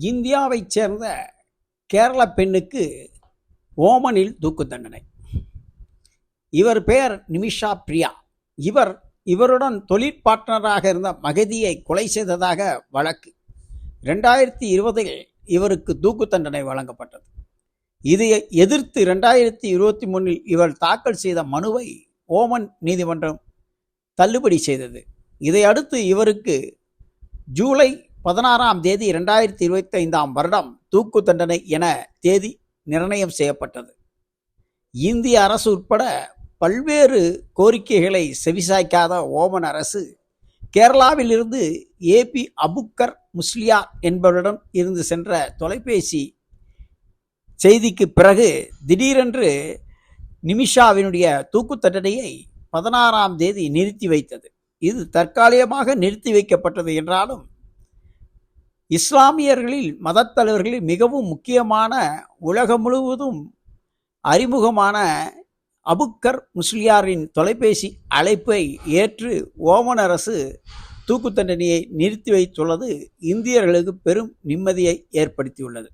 இந்தியாவைச் சேர்ந்த கேரள பெண்ணுக்கு ஓமனில் தூக்கு தண்டனை. இவர் பெயர் நிமிஷா பிரியா. இவர் இவருடன் தொழிற் பார்ட்னராக இருந்த மகதியை கொலை செய்ததாக வழக்கு. ரெண்டாயிரத்தி இருபதில் இவருக்கு தூக்கு தண்டனை வழங்கப்பட்டது. இதை எதிர்த்து ரெண்டாயிரத்தி இருபத்தி மூணில் இவர் தாக்கல் செய்த மனுவை ஓமன் நீதிமன்றம் தள்ளுபடி செய்தது. இதை அடுத்து இவருக்கு ஜூலை பதினாறாம் தேதி ரெண்டாயிரத்தி இருபத்தைந்தாம் வருடம் தூக்கு தண்டனை என தேதி நிர்ணயம் செய்யப்பட்டது. இந்திய அரசு உட்பட பல்வேறு கோரிக்கைகளை செவிசாய்க்காத ஓமன் அரசு கேரளாவிலிருந்து ஏபி அபுக்கர் முஸ்லியா என்பவரிடம் இருந்து சென்ற தொலைபேசி செய்திக்கு பிறகு திடீரென்று நிமிஷாவினுடைய தூக்கு தண்டனையை பதினாறாம் தேதி நிறுத்தி வைத்தது. இது தற்காலிகமாக நிறுத்தி வைக்கப்பட்டது என்றாலும் இஸ்லாமியர்களில் மதத்தலைவர்களில் மிகவும் முக்கியமான உலகம் முழுவதும் அறிமுகமான அபுக்கர் முஸ்லியாரின் தொலைபேசி அழைப்பை ஏற்று ஓமன் அரசு தூக்கு தண்டனையை நிறுத்தி வைத்துள்ளது. இந்தியர்களுக்கு பெரும் நிம்மதியை ஏற்படுத்தியுள்ளது.